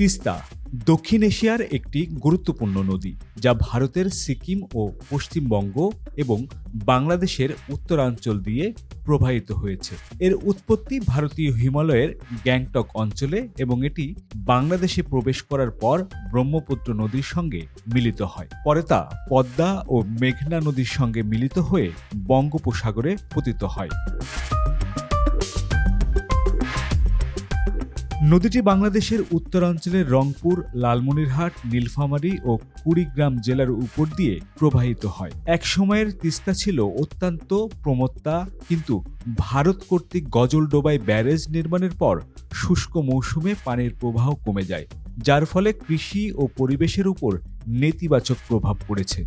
তিস্তা, দক্ষিণ এশিয়ার একটি গুরুত্বপূর্ণ নদী, যা ভারতের সিকিম ও পশ্চিমবঙ্গ এবং বাংলাদেশের উত্তরাঞ্চল দিয়ে প্রবাহিত হয়েছে। এর উৎপত্তি ভারতীয় হিমালয়ের গ্যাংটক অঞ্চলে এবং এটি বাংলাদেশে প্রবেশ করার পর ব্রহ্মপুত্র নদীর সঙ্গে মিলিত হয়। পরে তা পদ্মা ও মেঘনা নদীর সঙ্গে মিলিত হয়ে বঙ্গোপসাগরে পতিত হয়। নদীটি বাংলাদেশের উত্তরাঞ্চলের রংপুর, লালমনিরহাট, নীলফামারী ও কুড়িগ্রাম জেলার উপর দিয়ে প্রবাহিত হয়। এক সময়ের তিস্তা ছিল অত্যন্ত প্রমত্তা, কিন্তু ভারত কর্তৃক গজলডোবায় ব্যারেজ নির্মাণের পর শুষ্ক মৌসুমে পানির প্রবাহ কমে যায়, যার ফলে কৃষি ও পরিবেশের উপর নেতিবাচক প্রভাব পড়েছে।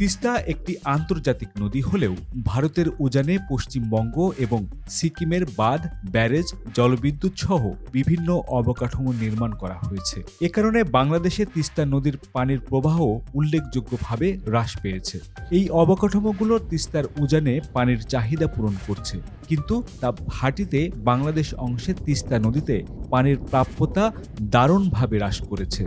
তিস্তা একটি আন্তর্জাতিক নদী হলেও ভারতের উজানে পশ্চিমবঙ্গ এবং সিকিমের বাঁধ, ব্যারেজ, জলবিদ্যুৎ সহ বিভিন্ন অবকাঠামো নির্মাণ করা হয়েছে। এ কারণে বাংলাদেশে তিস্তা নদীর পানির প্রবাহ উল্লেখযোগ্যভাবে হ্রাস পেয়েছে। এই অবকাঠামোগুলো তিস্তার উজানে পানির চাহিদা পূরণ করছে, কিন্তু তা ভাটিতে বাংলাদেশ অংশে তিস্তা নদীতে পানির প্রাপ্যতা দারুণভাবে হ্রাস করেছে।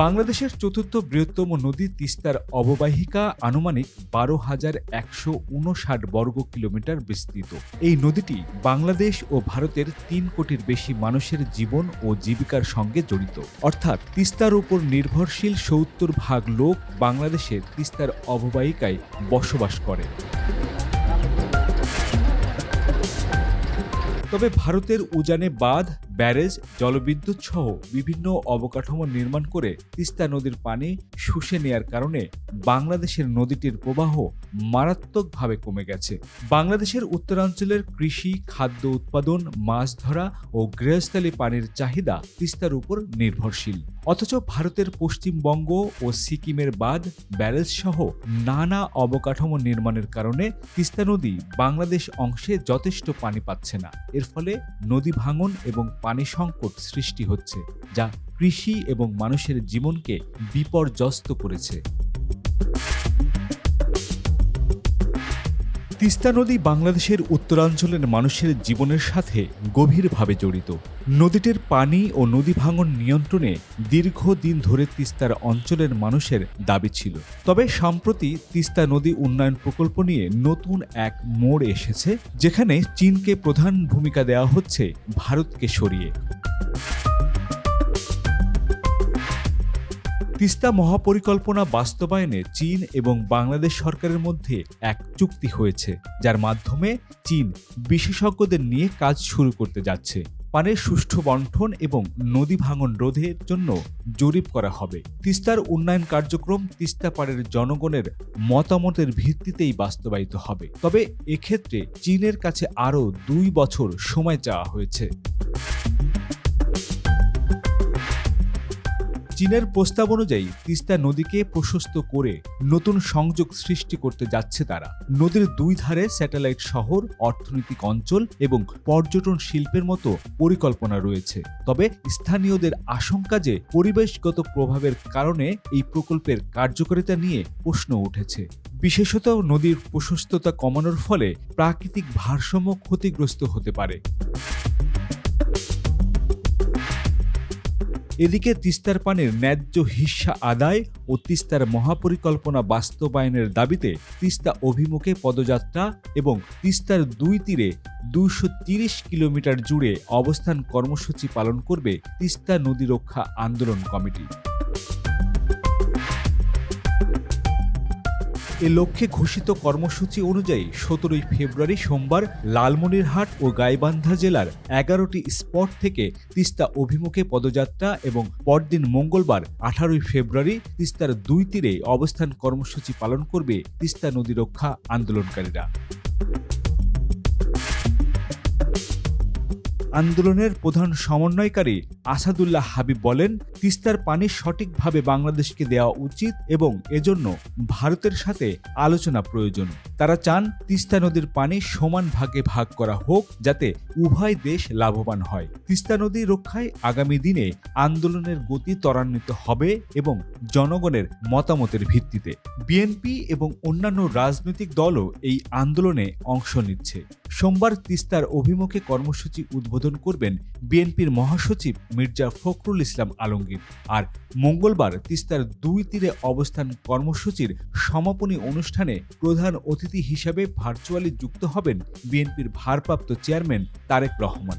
বাংলাদেশের চতুর্থ বৃহত্তম নদী তিস্তার অববাহিকা আনুমানিক বারো হাজার একশো উনষাট বর্গ কিলোমিটার বিস্তৃত। এই নদীটি বাংলাদেশ ও ভারতের তিন কোটির বেশি মানুষের জীবন ও জীবিকার সঙ্গে জড়িত। অর্থাৎ তিস্তার উপর নির্ভরশীল সত্তর ভাগ লোক বাংলাদেশের তিস্তার অববাহিকায় বসবাস করে। তবে ভারতের উজানে বাঁধ, ব্যারেজ, জলবিদ্যুৎ সহ বিভিন্ন অবকাঠামো নির্মাণ করে তিস্তা নদীর পানি শুষে নেয়ার কারণে বাংলাদেশের নদীটির প্রবাহ মারাত্মকভাবে কমে গেছে। বাংলাদেশের উত্তরাঞ্চলের কৃষি, খাদ্য উৎপাদন, মাছ ধরা ও গৃহস্থলী পানির চাহিদা তিস্তার উপর নির্ভরশীল। অথচ ভারতের পশ্চিমবঙ্গ ও সিকিমের বাঁধ, ব্যারেজ সহ নানা অবকাঠামো নির্মাণের কারণে তিস্তা নদী বাংলাদেশ অংশে যথেষ্ট পানি পাচ্ছে না। এর ফলে নদী ভাঙন এবং পানি সংকট সৃষ্টি হচ্ছে, যা কৃষি এবং মানুষের জীবনকে বিপর্যস্ত করেছে। তিস্তা নদী বাংলাদেশের উত্তরাঞ্চলের মানুষের জীবনের সাথে গভীরভাবে জড়িত। নদীটির পানি ও নদী ভাঙন নিয়ন্ত্রণে দীর্ঘদিন ধরে তিস্তার অঞ্চলের মানুষের দাবি ছিল। তবে সম্প্রতি তিস্তা নদী উন্নয়ন প্রকল্প নিয়ে নতুন এক মোড় এসেছে, যেখানে চীনকে প্রধান ভূমিকা দেওয়া হচ্ছে ভারতকে সরিয়ে। তিস্তা মহাপরিকল্পনা বাস্তবায়নে চীন এবং বাংলাদেশ সরকারের মধ্যে এক চুক্তি হয়েছে, যার মাধ্যমে চীন বিশেষজ্ঞদের নিয়ে কাজ শুরু করতে যাচ্ছে। পানের সুষ্ঠু বন্টন এবং নদী ভাঙন রোধের জন্য জরিপ করা হবে। তিস্তার উন্নয়ন কার্যক্রম তিস্তা পাড়ের জনগণের মতামতের ভিত্তিতেই বাস্তবায়িত হবে। তবে এক্ষেত্রে চীনের কাছে আরও দুই বছর সময় চাওয়া হয়েছে। চীনের প্রস্তাব অনুযায়ী তিস্তা নদীকে প্রশস্ত করে নতুন সংযোগ সৃষ্টি করতে যাচ্ছে তারা। নদীর দুই ধারে স্যাটেলাইট শহর, অর্থনৈতিক অঞ্চল এবং পর্যটন শিল্পের মতো পরিকল্পনা রয়েছে। তবে স্থানীয়দের আশঙ্কা যে পরিবেশগত প্রভাবের কারণে এই প্রকল্পের কার্যকারিতা নিয়ে প্রশ্ন উঠেছে। বিশেষত নদীর প্রশস্ততা কমানোর ফলে প্রাকৃতিক ভারসাম্য ক্ষতিগ্রস্ত হতে পারে। এদিকে তিস্তার পানির ন্যায্য হিস্সা আদায় ও তিস্তার মহাপরিকল্পনা বাস্তবায়নের দাবিতে তিস্তা অভিমুখে পদযাত্রা এবং তিস্তার দুই তীরে দুইশো কিলোমিটার জুড়ে অবস্থান কর্মসূচি পালন করবে তিস্তা নদী রক্ষা আন্দোলন কমিটি। এ লক্ষ্যে ঘোষিত কর্মসূচি অনুযায়ী সতেরোই ফেব্রুয়ারি সোমবার লালমনিরহাট ও গাইবান্ধা জেলার এগারোটি স্পট থেকে তিস্তা অভিমুখে পদযাত্রা এবং পরদিন মঙ্গলবার আঠারোই ফেব্রুয়ারি তিস্তার দুই তীরে অবস্থান কর্মসূচি পালন করবে তিস্তা নদী রক্ষা আন্দোলনকারীরা। আন্দোলনের প্রধান সমন্বয়কারী আসাদুল্লাহ হাবিব বলেন, তিস্তার পানি সঠিকভাবে বাংলাদেশকে দেওয়া উচিত এবং এজন্য ভারতের সাথে আলোচনা প্রয়োজন। তারা চান তিস্তা নদীর পানি সমান ভাগে ভাগ করা হোক যাতে উভয় দেশ লাভবান হয়। তিস্তা নদী রক্ষায় আগামী দিনে আন্দোলনের গতি ত্বরান্বিত হবে এবং জনগণের মতামতের ভিত্তিতে। বিএনপি এবং অন্যান্য রাজনৈতিক দলও এই আন্দোলনে অংশ নিচ্ছে। সোমবার তিস্তার অভিমুখে কর্মসূচি উদ্বোধন করবেন বিএনপির মহাসচিব মির্জা ফখরুল ইসলাম আলমগীর। আর মঙ্গলবার তিস্তার দুই তীরে অবস্থান কর্মসূচির সমাপনী অনুষ্ঠানে প্রধান অতিথি হিসাবে ভার্চুয়ালি যুক্ত হবেন বিএনপির ভারপ্রাপ্ত চেয়ারম্যান তারেক রহমান।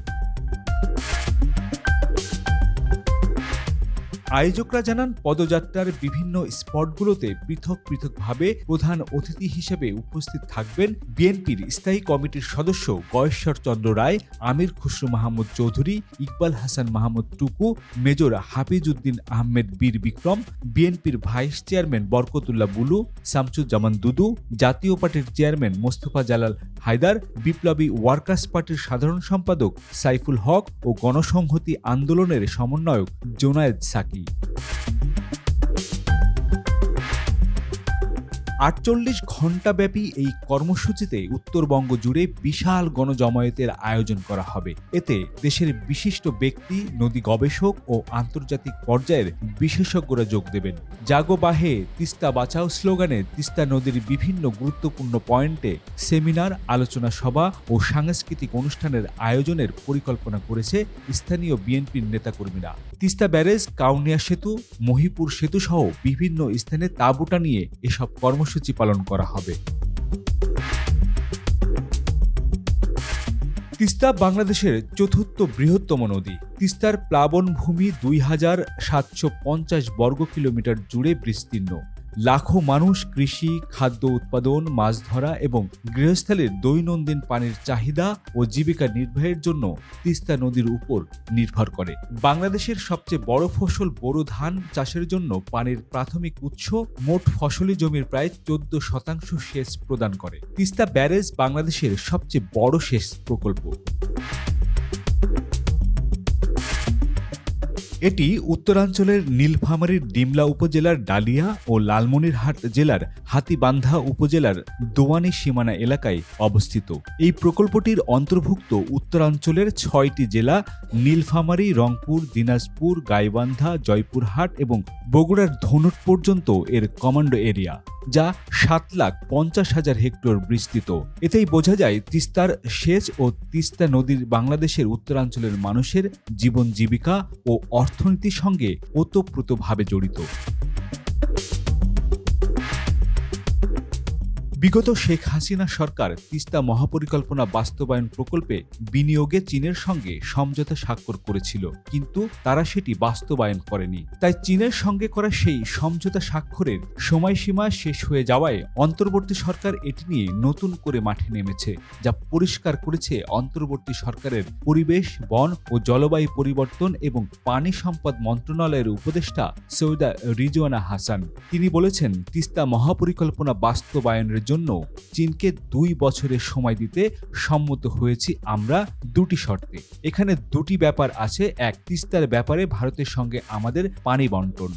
আয়োজকরা জানান, পদযাত্রার বিভিন্ন স্পটগুলোতে পৃথক পৃথকভাবে প্রধান অতিথি হিসেবে উপস্থিত থাকবেন বিএনপির স্থায়ী কমিটির সদস্য গয়েশ্বর চন্দ্র রায়, আমির খুসরু মাহমুদ চৌধুরী, ইকবাল হাসান মাহমুদ টুকু, মেজর হাফিজউদ্দিন আহমেদ বীর বিক্রম, বিএনপির ভাইস চেয়ারম্যান বরকতুল্লাহ বুলু, শামসুজ্জামান দুদু, জাতীয় পার্টির চেয়ারম্যান মোস্তফা জালাল হায়দার, বিপ্লবী ওয়ার্কার্স পার্টির সাধারণ সম্পাদক সাইফুল হক ও গণসংহতি আন্দোলনের সমন্বয়ক জোনায়েদ সাকি। week. আটচল্লিশ ঘণ্টাব্যাপী এই কর্মসূচিতে উত্তরবঙ্গ জুড়ে বিশাল গণজমায়েতের আয়োজন করা হবে। এতে দেশের বিশিষ্ট ব্যক্তি, নদী গবেষক ও আন্তর্জাতিক পর্যায়ের বিশেষজ্ঞরা যোগ দেবেন। জাগো বাহে তিস্তা বাঁচাও স্লোগানে তিস্তা নদীর বিভিন্ন গুরুত্বপূর্ণ পয়েন্টে সেমিনার, আলোচনা সভা ও সাংস্কৃতিক অনুষ্ঠানের আয়োজনের পরিকল্পনা করেছে স্থানীয় বিএনপির নেতাকর্মীরা। তিস্তা ব্যারেজ, কাউনিয়া সেতু, মহিপুর সেতু সহ বিভিন্ন স্থানে তাঁবুটা নিয়ে এসব কর্মসূচি পালন করা হবে। তিস্তা বাংলাদেশের চতুর্থ বৃহত্তম নদী। তিস্তার প্লাবনভূমি দুই হাজার সাতশো পঞ্চাশ বর্গ কিলোমিটার জুড়ে বিস্তীর্ণ। লাখো মানুষ কৃষি, খাদ্য উৎপাদন, মাছ ধরা এবং গৃহস্থালীর দৈনন্দিন পানির চাহিদা ও জীবিকা নির্বাহের জন্য তিস্তা নদীর উপর নির্ভর করে। বাংলাদেশের সবচেয়ে বড় ফসল বোরো ধান চাষের জন্য পানির প্রাথমিক উৎস মোট ফসলি জমির প্রায় চোদ্দ শতাংশ সেচ প্রদান করে। তিস্তা ব্যারেজ বাংলাদেশের সবচেয়ে বড় সেচ প্রকল্প। এটি উত্তরাঞ্চলের নীলফামারীর ডিমলা উপজেলার ডালিয়া ও লালমনিরহাট জেলার হাতিবান্ধা উপজেলার দোয়ানি সীমানা এলাকায় অবস্থিত। এই প্রকল্পটির অন্তর্ভুক্ত উত্তরাঞ্চলের ছয়টি জেলা নীলফামারী, রংপুর, দিনাজপুর, গাইবান্ধা, জয়পুরহাট এবং বগুড়ার ধনুট পর্যন্ত এর কমান্ডো এরিয়া। যা সাত লাখ পঞ্চাশ হাজার হেক্টর বিস্তৃত। এতেই বোঝা যায় তিস্তার সেচ ও তিস্তা নদীর বাংলাদেশের উত্তরাঞ্চলের মানুষের জীবন জীবিকা ও অর্থনীতির সঙ্গে ওতপ্রোতভাবে জড়িত। বিগত শেখ হাসিনা সরকার তিস্তা মহাপরিকল্পনা বাস্তবায়ন প্রকল্পে বিনিয়োগে চীনের সঙ্গে সমঝোতা স্বাক্ষর করেছিল, কিন্তু তারা সেটি বাস্তবায়ন করেনি। তাই চীনের সঙ্গে করা সেই সমঝোতা স্বাক্ষরের সময়সীমা শেষ হয়ে যাওয়ায় অন্তর্বর্তী সরকার এটি নিয়ে নতুন করে মাঠে নেমেছে, যা পরিষ্কার করেছে অন্তর্বর্তী সরকারের পরিবেশ, বন ও জলবায়ু পরিবর্তন এবং পানি সম্পদ মন্ত্রণালয়ের উপদেষ্টা সৈয়দা রিজওয়ানা হাসান। তিনি বলেছেন, তিস্তা মহাপরিকল্পনা বাস্তবায়নের জন্য জন্য চীনকে দুই বছরের সময় দিতে সম্মত হয়েছি আমরা দুটি শর্তে। এখানে দুটি ব্যাপার আছে, এক তিস্তার ব্যাপারে ভারতের সঙ্গে আমাদের পানি বন্টন।